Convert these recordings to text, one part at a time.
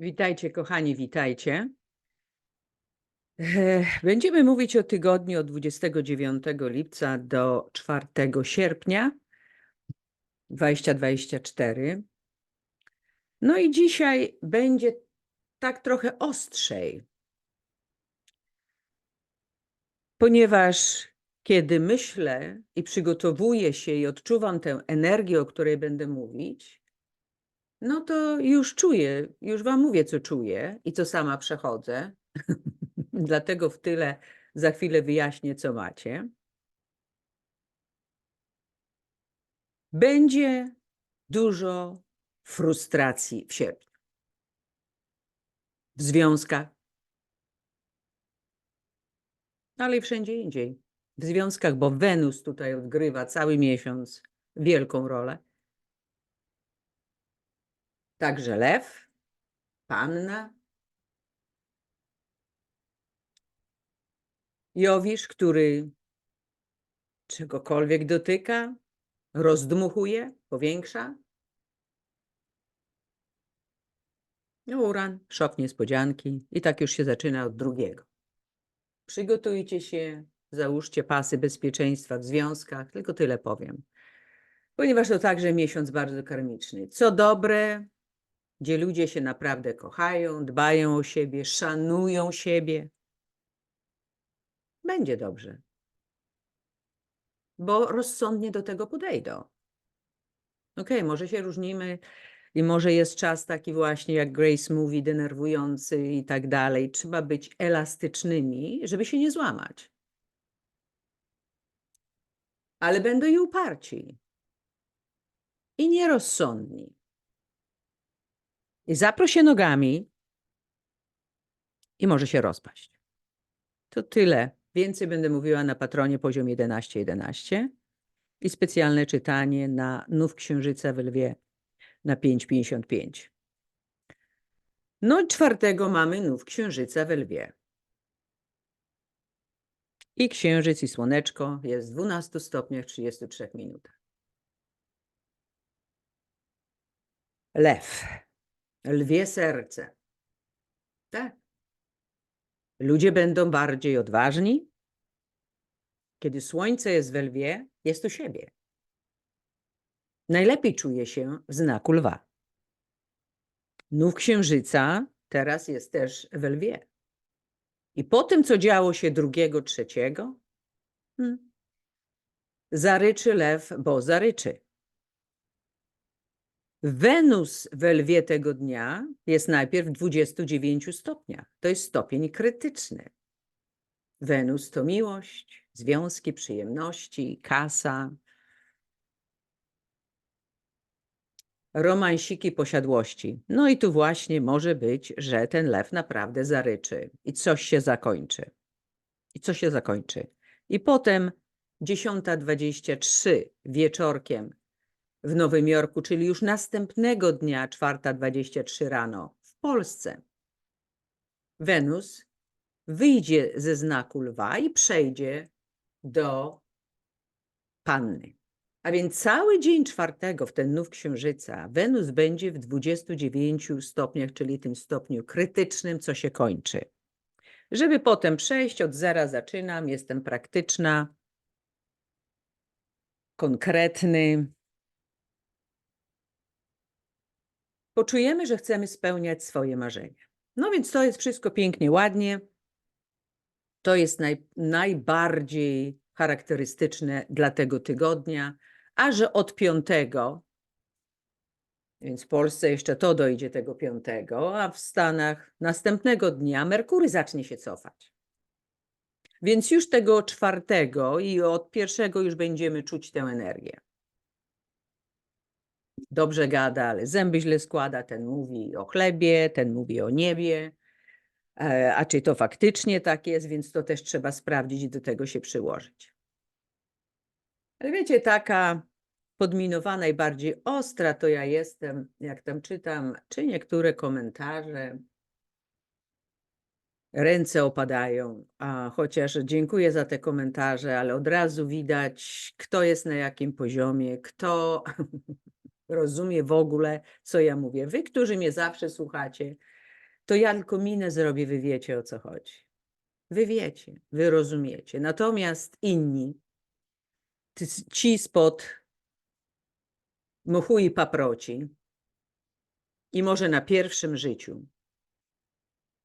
Witajcie, kochani, witajcie. E, Będziemy mówić o tygodniu od 29 lipca do 4 sierpnia 2024. No i dzisiaj będzie tak trochę ostrzej, ponieważ kiedy myślę i przygotowuję się i odczuwam tę energię, o której będę mówić, no to już czuję, już Wam mówię, co czuję i co sama przechodzę. Dlatego w tyle za chwilę wyjaśnię, co macie. Będzie dużo frustracji w sierpniu. W związkach, ale i wszędzie indziej. W związkach, bo Wenus tutaj odgrywa cały miesiąc wielką rolę. Także lew, panna, Jowisz, który czegokolwiek dotyka, rozdmuchuje, powiększa. Uran, szok niespodzianki i tak już się zaczyna od drugiego. Przygotujcie się, załóżcie pasy bezpieczeństwa w związkach, tylko tyle powiem. Ponieważ to także miesiąc bardzo karmiczny. Co dobre, gdzie ludzie się naprawdę kochają, dbają o siebie, szanują siebie. Będzie dobrze. Bo rozsądnie do tego podejdą. Okej, może się różnimy i może jest czas taki właśnie, jak Grace mówi, denerwujący i tak dalej. Trzeba być elastycznymi, żeby się nie złamać. Ale będą i uparci. I nierozsądni. I zaproś się nogami i może się rozpaść. To tyle. Więcej będę mówiła na patronie poziom 11.11 11 i specjalne czytanie na Nów Księżyca w Lwie na 5.55. No i czwartego mamy Nów Księżyca w Lwie. I Księżyc i Słoneczko jest w 12 stopniach 33 minutach. Lew. Lwie serce. Tak. Ludzie będą bardziej odważni. Kiedy słońce jest we lwie, jest u siebie. Najlepiej czuje się w znaku lwa. Nów księżyca teraz jest też we lwie. I po tym, co działo się drugiego, trzeciego, hmm, zaryczy lew, bo zaryczy. Wenus we lwie tego dnia jest najpierw w 29 stopniach. To jest stopień krytyczny. Wenus to miłość, związki, przyjemności, kasa, romansiki, posiadłości. No i tu właśnie może być, że ten lew naprawdę zaryczy i coś się zakończy. I co się zakończy. I potem 10.23 wieczorkiem w Nowym Jorku, czyli już następnego dnia, 4.23 rano w Polsce. Wenus wyjdzie ze znaku lwa i przejdzie do panny. A więc cały dzień czwartego w ten nów księżyca Wenus będzie w 29 stopniach, czyli tym stopniu krytycznym, co się kończy. Żeby potem przejść od zera zaczynam, jestem praktyczna, konkretny, poczujemy, że chcemy spełniać swoje marzenia. No więc to jest wszystko pięknie, ładnie. To jest naj, najbardziej charakterystyczne dla tego tygodnia, a że od piątego, więc w Polsce jeszcze to dojdzie tego piątego, a w Stanach następnego dnia Merkury zacznie się cofać. Więc już tego czwartego i od pierwszego już będziemy czuć tę energię dobrze gada, ale zęby źle składa, ten mówi o chlebie, ten mówi o niebie. E, A czy to faktycznie tak jest, więc to też trzeba sprawdzić i do tego się przyłożyć. Ale wiecie, taka podminowana i bardziej ostra to ja jestem, jak tam czytam, czy niektóre komentarze. Ręce opadają, a chociaż dziękuję za te komentarze, ale od razu widać, kto jest na jakim poziomie, kto rozumie w ogóle, co ja mówię. Wy, którzy mnie zawsze słuchacie, to ja tylko minę zrobię, wy wiecie o co chodzi. Wy wiecie, wy rozumiecie. Natomiast inni, ci spod mchu i paproci i może na pierwszym życiu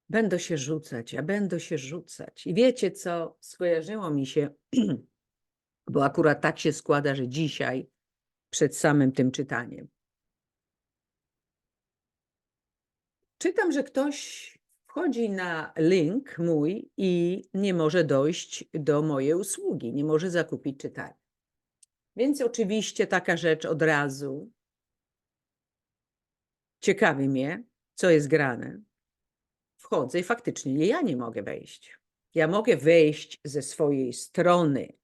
będą się rzucać, a będą się rzucać. I wiecie co, skojarzyło mi się, bo akurat tak się składa, że dzisiaj przed samym tym czytaniem. Czytam, że ktoś wchodzi na link mój i nie może dojść do mojej usługi, nie może zakupić czytania. Więc oczywiście taka rzecz od razu ciekawi mnie, co jest grane. Wchodzę i faktycznie nie, ja nie mogę wejść. Ja mogę wejść ze swojej strony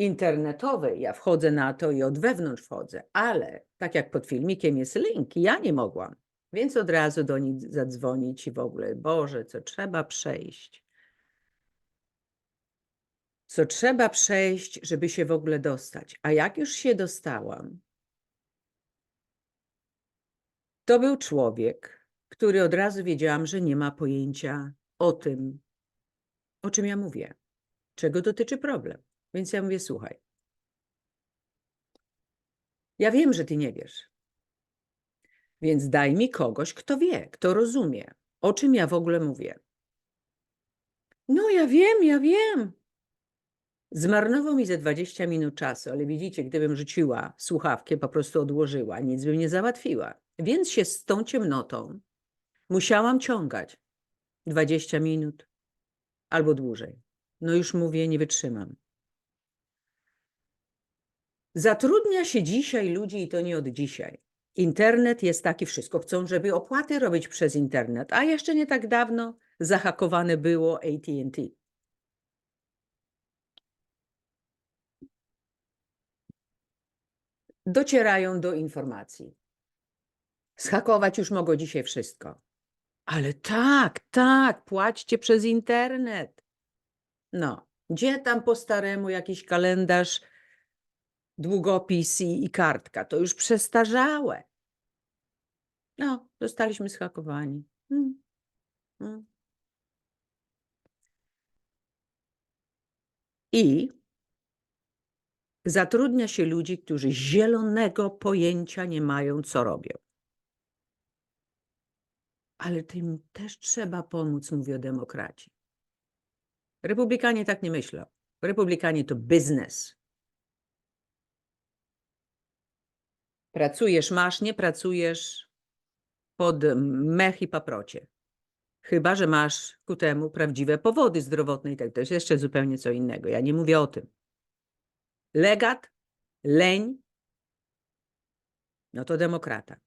internetowej, ja wchodzę na to i od wewnątrz wchodzę, ale tak jak pod filmikiem jest link, ja nie mogłam. Więc od razu do nich zadzwonić i w ogóle, Boże, co trzeba przejść. Co trzeba przejść, żeby się w ogóle dostać. A jak już się dostałam, to był człowiek, który od razu wiedziałam, że nie ma pojęcia o tym, o czym ja mówię, czego dotyczy problem. Więc ja mówię, słuchaj, ja wiem, że ty nie wiesz, więc daj mi kogoś, kto wie, kto rozumie, o czym ja w ogóle mówię. No, ja wiem, ja wiem. Zmarnował mi ze 20 minut czasu, ale widzicie, gdybym rzuciła słuchawkę, po prostu odłożyła, nic bym nie załatwiła. Więc się z tą ciemnotą musiałam ciągać 20 minut albo dłużej. No już mówię, nie wytrzymam. Zatrudnia się dzisiaj ludzi i to nie od dzisiaj. Internet jest taki, wszystko chcą, żeby opłaty robić przez internet, a jeszcze nie tak dawno zahakowane było AT&T. Docierają do informacji. Zhakować już mogą dzisiaj wszystko. Ale tak, tak, płaćcie przez internet. No, gdzie tam po staremu jakiś kalendarz, długopis i, i kartka? To już przestarzałe. No, zostaliśmy schakowani. Mm, mm. I zatrudnia się ludzi, którzy zielonego pojęcia nie mają, co robią. Ale tym też trzeba pomóc, mówię o demokracji. Republikanie tak nie myślą. Republikanie to biznes. Pracujesz, masz, nie pracujesz pod mech i paprocie. Chyba, że masz ku temu prawdziwe powody zdrowotne i tak. To jest jeszcze zupełnie co innego. Ja nie mówię o tym. Legat, leń, no to demokrata.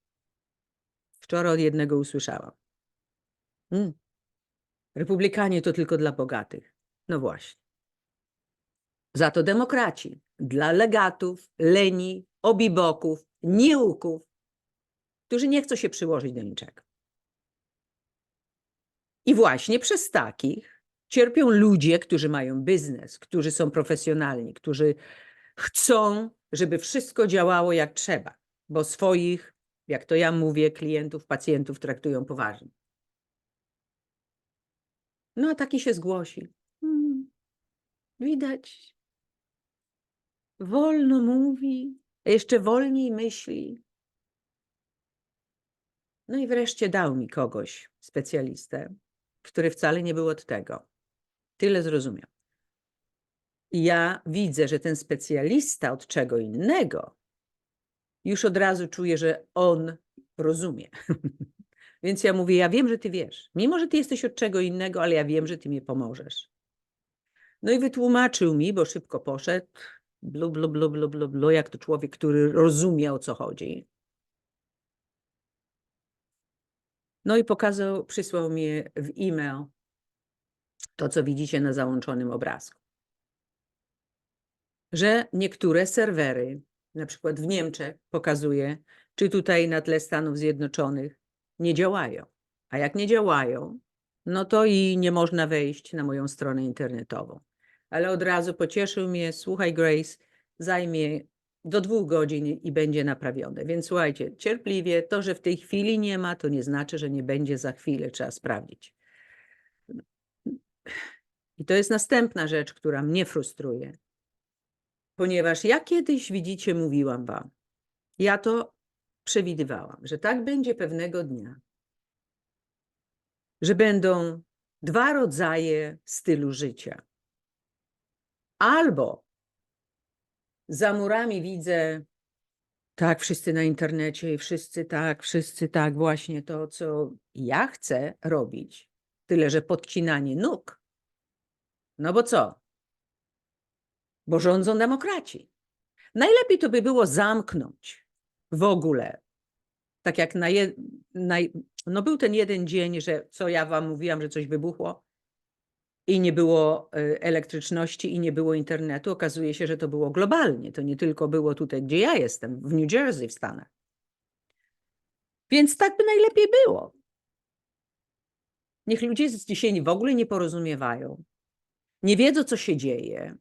Wczoraj od jednego usłyszałam. Mm. Republikanie to tylko dla bogatych. No właśnie. Za to demokraci dla legatów, leni, obiboków, nieuków, którzy nie chcą się przyłożyć do niczego. I właśnie przez takich cierpią ludzie, którzy mają biznes, którzy są profesjonalni, którzy chcą, żeby wszystko działało jak trzeba, bo swoich, jak to ja mówię, klientów, pacjentów traktują poważnie. No a taki się zgłosi. Hmm, widać. Wolno mówi, jeszcze wolniej myśli. No i wreszcie dał mi kogoś, specjalistę, który wcale nie był od tego. Tyle zrozumiał. Ja widzę, że ten specjalista od czego innego już od razu czuje, że on rozumie. Więc ja mówię, ja wiem, że ty wiesz. Mimo, że ty jesteś od czego innego, ale ja wiem, że ty mi pomożesz. No i wytłumaczył mi, bo szybko poszedł, blu, blu, blu, blu, blu, blu, jak to człowiek, który rozumie, o co chodzi. No i pokazał, przysłał mi w e-mail to, co widzicie na załączonym obrazku. Że niektóre serwery, na przykład w Niemczech, pokazuje, czy tutaj na tle Stanów Zjednoczonych, nie działają. A jak nie działają, no to i nie można wejść na moją stronę internetową. Ale od razu pocieszył mnie, słuchaj Grace, zajmie do dwóch godzin i będzie naprawione. Więc słuchajcie, cierpliwie, to, że w tej chwili nie ma, to nie znaczy, że nie będzie za chwilę, trzeba sprawdzić. I to jest następna rzecz, która mnie frustruje. Ponieważ ja kiedyś, widzicie, mówiłam wam, ja to przewidywałam, że tak będzie pewnego dnia, że będą dwa rodzaje stylu życia. Albo za murami widzę, tak, wszyscy na internecie i wszyscy tak, wszyscy tak, właśnie to, co ja chcę robić. Tyle, że podcinanie nóg. No bo co? Bo rządzą demokraci. Najlepiej to by było zamknąć w ogóle. Tak jak na, je, na no był ten jeden dzień, że co ja wam mówiłam, że coś wybuchło i nie było y, elektryczności i nie było internetu. Okazuje się, że to było globalnie. To nie tylko było tutaj, gdzie ja jestem, w New Jersey w Stanach. Więc tak by najlepiej było. Niech ludzie z dzisiaj w ogóle nie porozumiewają, nie wiedzą, co się dzieje.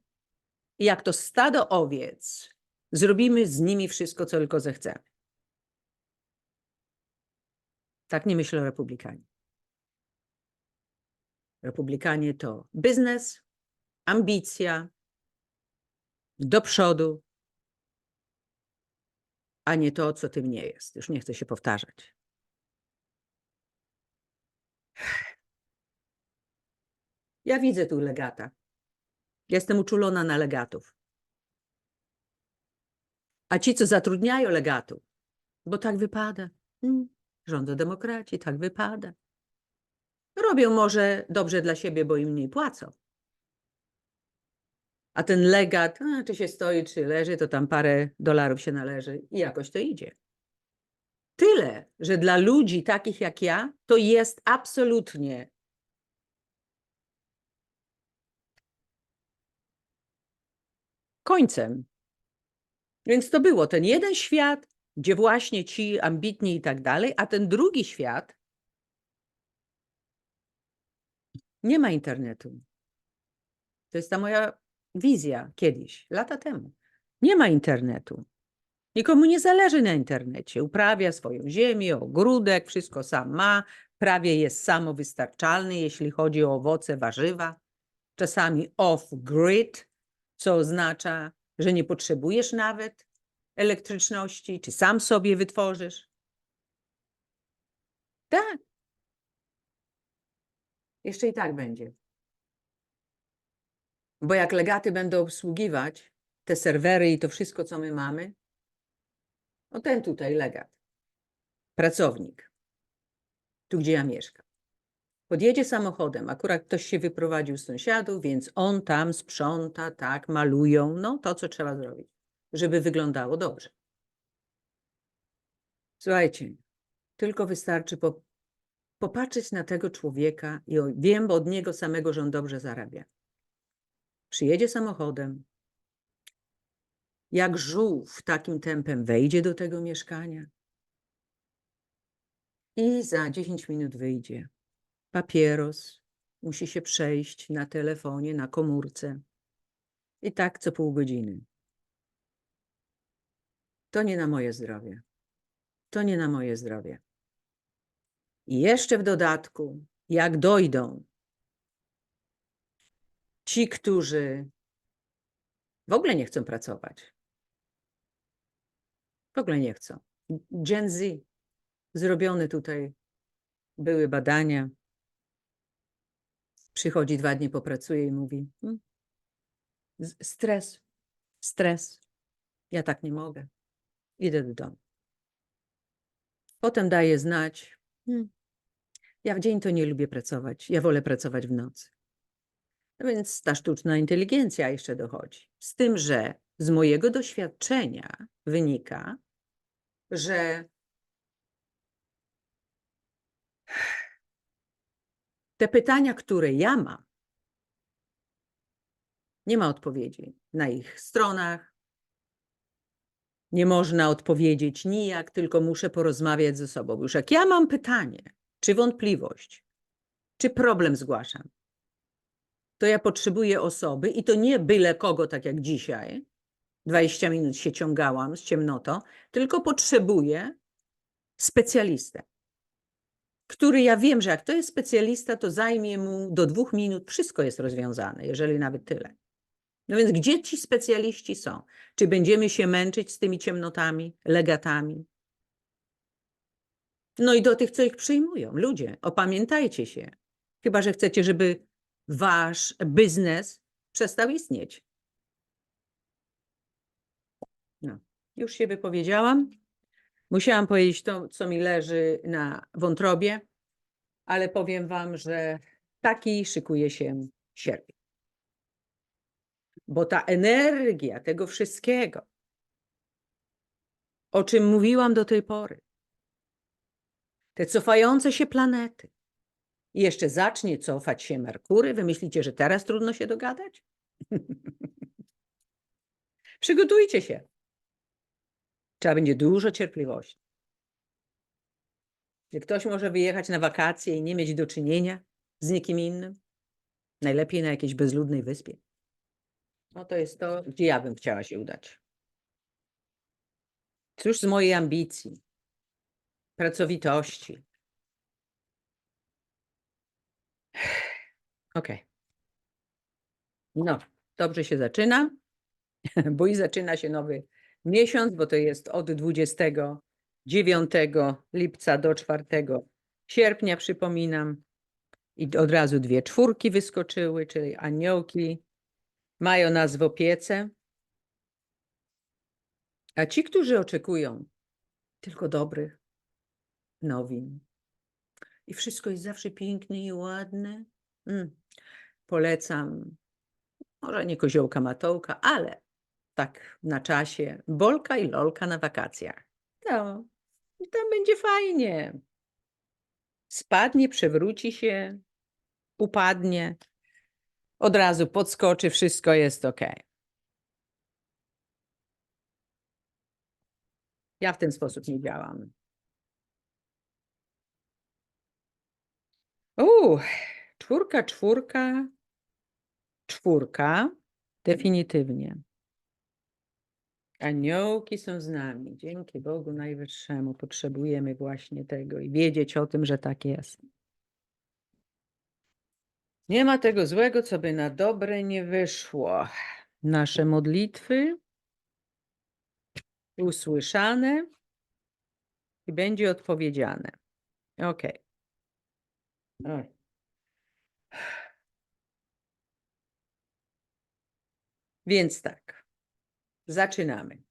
I jak to stado owiec, zrobimy z nimi wszystko, co tylko zechcemy. Tak nie myślą republikanie. Republikanie to biznes, ambicja, do przodu, a nie to, co tym nie jest. Już nie chcę się powtarzać. Ja widzę tu legata. Jestem uczulona na legatów. A ci, co zatrudniają legatów, bo tak wypada. Hmm, rządzą demokraci, tak wypada. Robią może dobrze dla siebie, bo im mniej płacą. A ten legat, czy się stoi, czy leży, to tam parę dolarów się należy i jakoś to idzie. Tyle, że dla ludzi takich jak ja, to jest absolutnie końcem. Więc to było ten jeden świat, gdzie właśnie ci ambitni i tak dalej, a ten drugi świat nie ma internetu. To jest ta moja wizja kiedyś, lata temu. Nie ma internetu. Nikomu nie zależy na internecie. Uprawia swoją ziemię, ogródek, wszystko sam ma. Prawie jest samowystarczalny, jeśli chodzi o owoce, warzywa. Czasami off-grid, co oznacza, że nie potrzebujesz nawet elektryczności, czy sam sobie wytworzysz. Tak. Jeszcze i tak będzie. Bo jak legaty będą obsługiwać te serwery i to wszystko, co my mamy, no ten tutaj legat, pracownik, tu gdzie ja mieszkam, podjedzie samochodem, akurat ktoś się wyprowadził z sąsiadów, więc on tam sprząta, tak, malują, no to, co trzeba zrobić, żeby wyglądało dobrze. Słuchajcie, tylko wystarczy po, popatrzeć na tego człowieka i wiem od niego samego, że on dobrze zarabia. Przyjedzie samochodem, jak żółw takim tempem wejdzie do tego mieszkania i za 10 minut wyjdzie. Papieros, musi się przejść na telefonie, na komórce. I tak co pół godziny. To nie na moje zdrowie. To nie na moje zdrowie. I jeszcze w dodatku, jak dojdą ci, którzy w ogóle nie chcą pracować, w ogóle nie chcą. Gen Z, zrobione tutaj były badania. Przychodzi dwa dni, popracuje i mówi: "Hmm, stres, stres. Ja tak nie mogę. Idę do domu. Potem daje znać: "Hmm, Ja w dzień to nie lubię pracować. Ja wolę pracować w nocy. No więc ta sztuczna inteligencja jeszcze dochodzi. Z tym, że z mojego doświadczenia wynika, że te pytania, które ja mam, nie ma odpowiedzi na ich stronach. Nie można odpowiedzieć nijak, tylko muszę porozmawiać ze sobą. Już jak ja mam pytanie, czy wątpliwość, czy problem zgłaszam, to ja potrzebuję osoby i to nie byle kogo, tak jak dzisiaj, 20 minut się ciągałam z ciemnotą, tylko potrzebuję specjalistę, który ja wiem, że jak to jest specjalista, to zajmie mu do dwóch minut, wszystko jest rozwiązane, jeżeli nawet tyle. No więc gdzie ci specjaliści są? Czy będziemy się męczyć z tymi ciemnotami, legatami? No i do tych, co ich przyjmują. Ludzie, opamiętajcie się. Chyba, że chcecie, żeby wasz biznes przestał istnieć. No, już się wypowiedziałam. Musiałam powiedzieć to, co mi leży na wątrobie, ale powiem wam, że taki szykuje się sierpień. Bo ta energia tego wszystkiego, o czym mówiłam do tej pory, te cofające się planety, i jeszcze zacznie cofać się Merkury, wy myślicie, że teraz trudno się dogadać? Przygotujcie się. Trzeba będzie dużo cierpliwości. Gdy ktoś może wyjechać na wakacje i nie mieć do czynienia z nikim innym, najlepiej na jakiejś bezludnej wyspie. No to jest to, gdzie ja bym chciała się udać. Cóż z mojej ambicji, pracowitości. Okej. No, dobrze się zaczyna, bo i zaczyna się nowy miesiąc, bo to jest od 29 lipca do 4 sierpnia, przypominam. I od razu dwie czwórki wyskoczyły, czyli aniołki mają nas w opiece. A ci, którzy oczekują tylko dobrych nowin i wszystko jest zawsze piękne i ładne, mm, polecam, może nie koziołka matołka, ale tak na czasie, bolka i lolka na wakacjach. No, i tam będzie fajnie. Spadnie, przewróci się, upadnie, od razu podskoczy, wszystko jest ok. Ja w ten sposób nie działam. Uuu, czwórka, czwórka, czwórka, definitywnie. Aniołki są z nami. Dzięki Bogu Najwyższemu potrzebujemy właśnie tego i wiedzieć o tym, że tak jest. Nie ma tego złego, co by na dobre nie wyszło. Nasze modlitwy usłyszane i będzie odpowiedziane. Ok. Więc tak, zaczynamy.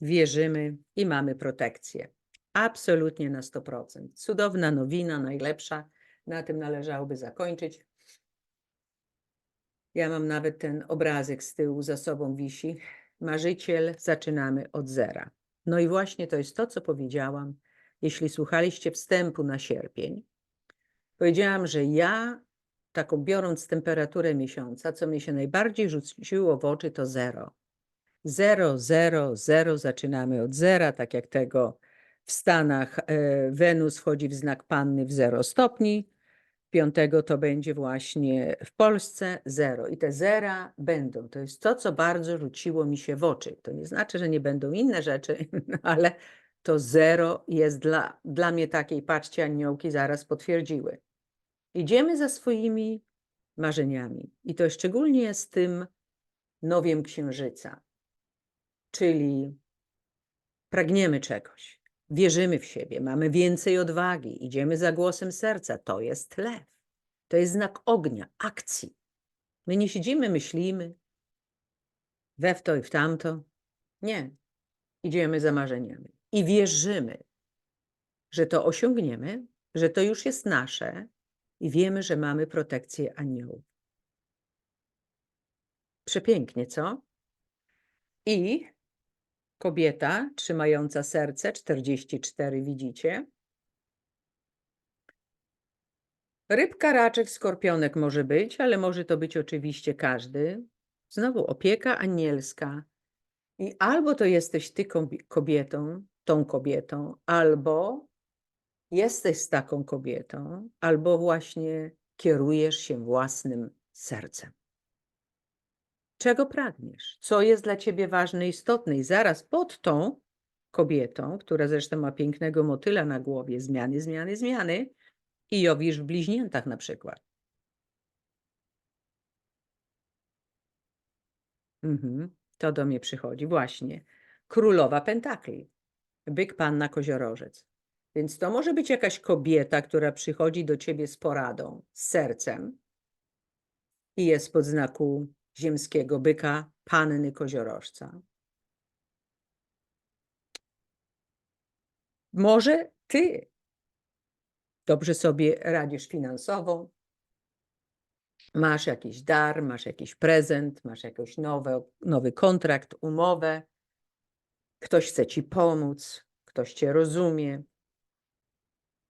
Wierzymy i mamy protekcję. Absolutnie na 100%. Cudowna nowina, najlepsza. Na tym należałoby zakończyć. Ja mam nawet ten obrazek z tyłu za sobą wisi. Marzyciel, zaczynamy od zera. No i właśnie to jest to, co powiedziałam. Jeśli słuchaliście wstępu na sierpień, powiedziałam, że ja, taką biorąc temperaturę miesiąca, co mi się najbardziej rzuciło w oczy, to zero. Zero, zero, zero, zaczynamy od zera, tak jak tego w Stanach e, Wenus wchodzi w znak panny w zero stopni, piątego to będzie właśnie w Polsce zero. I te zera będą. To jest to, co bardzo rzuciło mi się w oczy. To nie znaczy, że nie będą inne rzeczy, ale to zero jest dla, dla mnie takiej, patrzcie, aniołki zaraz potwierdziły. Idziemy za swoimi marzeniami. I to szczególnie z tym nowiem księżyca. Czyli pragniemy czegoś, wierzymy w siebie, mamy więcej odwagi, idziemy za głosem serca. To jest lew. To jest znak ognia, akcji. My nie siedzimy, myślimy we w to i w tamto. Nie. Idziemy za marzeniami i wierzymy, że to osiągniemy, że to już jest nasze i wiemy, że mamy protekcję aniołów. Przepięknie, co? I kobieta trzymająca serce, 44 widzicie. Rybka, raczek, skorpionek może być, ale może to być oczywiście każdy. Znowu opieka anielska. I albo to jesteś ty kobietą, tą kobietą, albo jesteś z taką kobietą, albo właśnie kierujesz się własnym sercem. Czego pragniesz? Co jest dla ciebie ważne istotne? I zaraz pod tą kobietą, która zresztą ma pięknego motyla na głowie, zmiany, zmiany, zmiany, i Jowisz w bliźniętach na przykład. Mhm, to do mnie przychodzi, właśnie. Królowa Pentakli, byk panna koziorożec. Więc to może być jakaś kobieta, która przychodzi do ciebie z poradą, z sercem i jest pod znaku ziemskiego byka, panny koziorożca. Może ty dobrze sobie radzisz finansowo, masz jakiś dar, masz jakiś prezent, masz jakiś nowy, nowy kontrakt, umowę, ktoś chce ci pomóc, ktoś cię rozumie.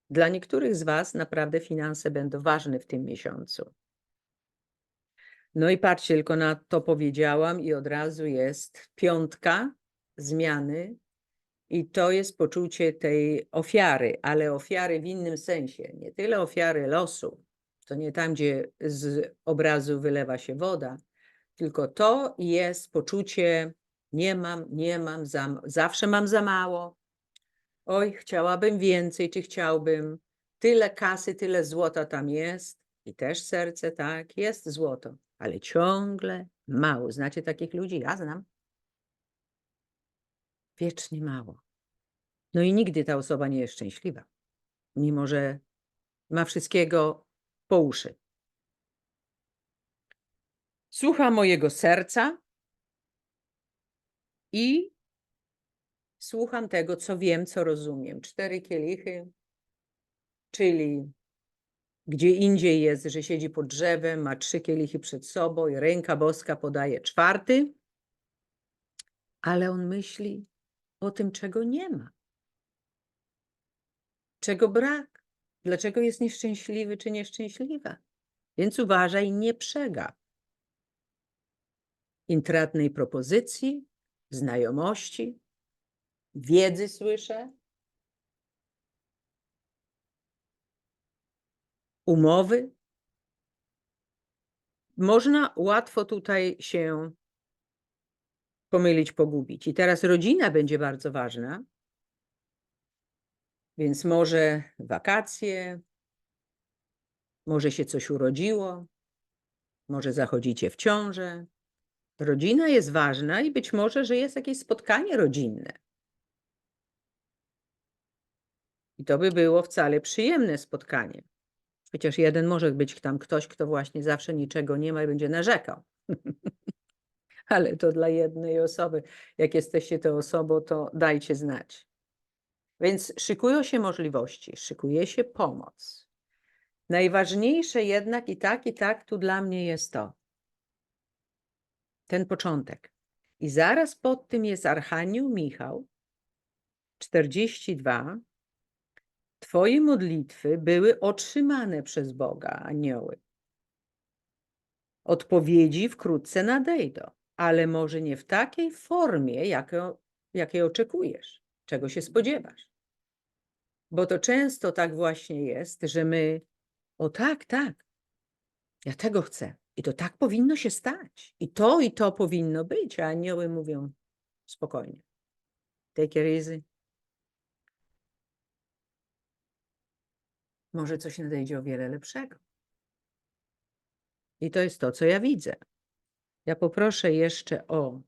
Dla niektórych z Was naprawdę finanse będą ważne w tym miesiącu. No i patrzcie, tylko na to powiedziałam, i od razu jest piątka zmiany, i to jest poczucie tej ofiary, ale ofiary w innym sensie. Nie tyle ofiary losu, to nie tam, gdzie z obrazu wylewa się woda, tylko to jest poczucie: nie mam, nie mam, za, zawsze mam za mało. Oj, chciałabym więcej, czy chciałbym. Tyle kasy, tyle złota tam jest. I też serce, tak, jest złoto, ale ciągle mało. Znacie takich ludzi? Ja znam. Wiecznie mało. No i nigdy ta osoba nie jest szczęśliwa, mimo że ma wszystkiego po uszy. Słucha mojego serca i słucham tego, co wiem, co rozumiem. Cztery kielichy, czyli gdzie indziej jest, że siedzi pod drzewem, ma trzy kielichy przed sobą i ręka boska podaje czwarty, ale on myśli o tym, czego nie ma, czego brak, dlaczego jest nieszczęśliwy czy nieszczęśliwa. Więc uważaj, nie przegap intratnej propozycji, znajomości, wiedzy słyszę, umowy. Można łatwo tutaj się pomylić, pogubić. I teraz rodzina będzie bardzo ważna, więc może wakacje, może się coś urodziło, może zachodzicie w ciążę. Rodzina jest ważna i być może, że jest jakieś spotkanie rodzinne. I to by było wcale przyjemne spotkanie. Chociaż jeden może być tam ktoś, kto właśnie zawsze niczego nie ma i będzie narzekał. Ale to dla jednej osoby. Jak jesteście tą osobą, to dajcie znać. Więc szykują się możliwości, szykuje się pomoc. Najważniejsze jednak i tak, i tak tu dla mnie jest to. Ten początek. I zaraz pod tym jest Archanioł Michał, 42. Twoje modlitwy były otrzymane przez Boga, anioły. Odpowiedzi wkrótce nadejdą, ale może nie w takiej formie, jakiej oczekujesz, czego się spodziewasz. Bo to często tak właśnie jest, że my, o tak, tak, ja tego chcę. I to tak powinno się stać. I to i to powinno być. A anioły mówią spokojnie. Take it easy. Może coś nadejdzie o wiele lepszego. I to jest to, co ja widzę. Ja poproszę jeszcze o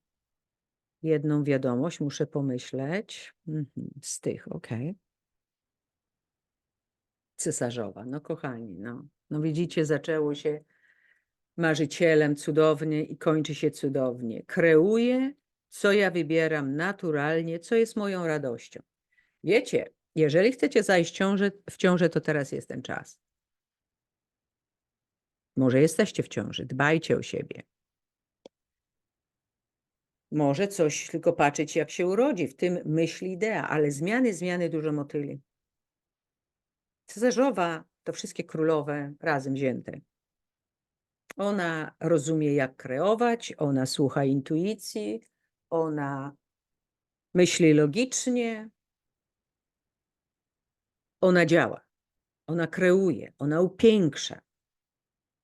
jedną wiadomość, muszę pomyśleć. Mhm, z tych, ok. Cesarzowa, no kochani, no, no widzicie, zaczęło się marzycielem cudownie i kończy się cudownie. Kreuję, co ja wybieram naturalnie, co jest moją radością. Wiecie, jeżeli chcecie zajść w ciążę, to teraz jest ten czas. Może jesteście w ciąży, dbajcie o siebie. Może coś tylko patrzeć, jak się urodzi, w tym myśli idea, ale zmiany, zmiany dużo motyli. Cesarzowa to wszystkie królowe razem wzięte. Ona rozumie, jak kreować, ona słucha intuicji, ona myśli logicznie, ona działa, ona kreuje, ona upiększa,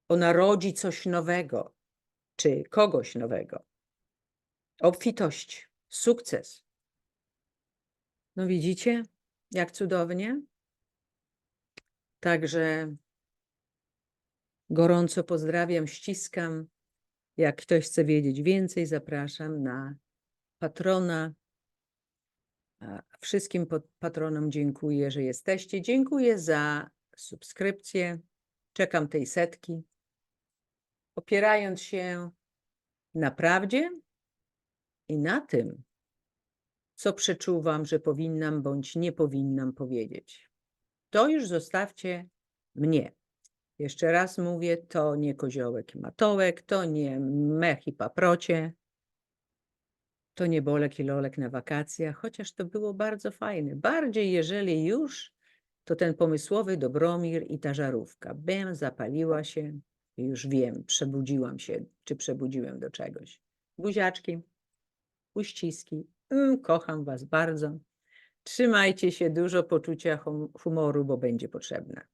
ona rodzi coś nowego. czy kogoś nowego. Obfitość, sukces. No widzicie, jak cudownie? Także gorąco pozdrawiam, ściskam. Jak ktoś chce wiedzieć więcej, zapraszam na patrona. Wszystkim patronom dziękuję, że jesteście. Dziękuję za subskrypcję. Czekam tej setki. Opierając się na prawdzie i na tym, co przeczuwam, że powinnam bądź nie powinnam powiedzieć. To już zostawcie mnie. Jeszcze raz mówię, to nie koziołek i matołek, to nie mech i paprocie, to nie bolek i lolek na wakacjach, chociaż to było bardzo fajne. Bardziej jeżeli już, to ten pomysłowy Dobromir i ta żarówka. Bem, zapaliła się i już wiem, przebudziłam się, czy przebudziłem do czegoś. Buziaczki, uściski, mm, kocham was bardzo. Trzymajcie się, dużo poczucia hum- humoru, bo będzie potrzebne.